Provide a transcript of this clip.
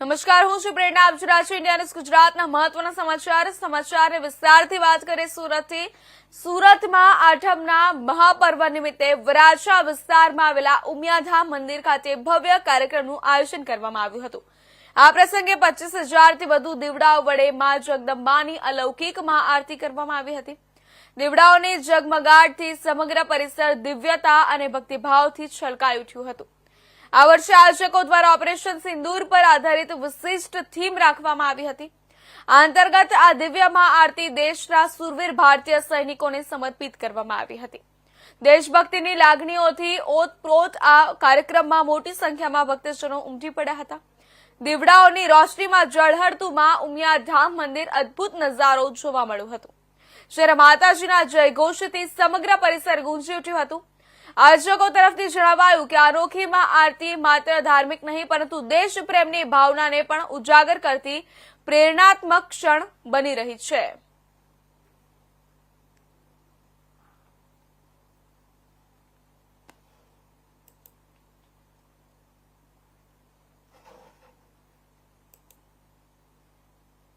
નમસ્કાર, હું છું પ્રેરણા આપ છું રહ્યા ઇન્ડિયા ન્યૂઝ ગુજરાતના મહત્વના સમાચાર સમાચાર વિસ્તારથી વાત કરીએ સુરતથી. સુરતમાં આઠમના મહાપર્વ નિમિત્તે વરાછા વિસ્તારમાં આવેલા ઉમિયાધામ મંદિર ખાતે ભવ્ય કાર્યક્રમનું આયોજન કરવામાં આવ્યું હતું. આ પ્રસંગે પચીસ હજારથી વધુ દીવડાઓ વડે મા જગદંબાની અલૌકિક મહાઆરતી કરવામાં આવી હતી. દીવડાઓની જગમગાટથી સમગ્ર પરિસર દિવ્યતા અને ભક્તિભાવથી છલકાઈ ઉઠ્યું હતું. આ વર્ષે આયોજકો દ્વારા ઓપરેશન સિંદૂર પર આધારિત વિશિષ્ટ થીમ રાખવામાં આવી હતી. આ અંતર્ગત આ દિવ્ય મહાઆરતી દેશના સુરવીર ભારતીય સૈનિકોને સમર્પિત કરવામાં આવી હતી. દેશભક્તિની લાગણીઓથી ઓતપ્રોત આ કાર્યક્રમમાં મોટી સંખ્યામાં ભક્તજનો ઉમટી પડ્યા હતા. દીવડાઓની રોશનીમાં જળહળતું માં ઉમિયા ધામ મંદિર અદ્ભુત નજારો જોવા મળ્યો હતો. જ્યારે માતાજીના જયઘોષથી સમગ્ર પરિસર ગુંજી ઉઠ્યું હતું આયોજકો તરફથી જણાવાયું કે આ રોખીમાં આરતી માત્ર ધાર્મિક નહીં, પરંતુ દેશપ્રેમની ભાવનાને પણ ઉજાગર કરતી પ્રેરણાત્મક ક્ષણ બની રહી છે.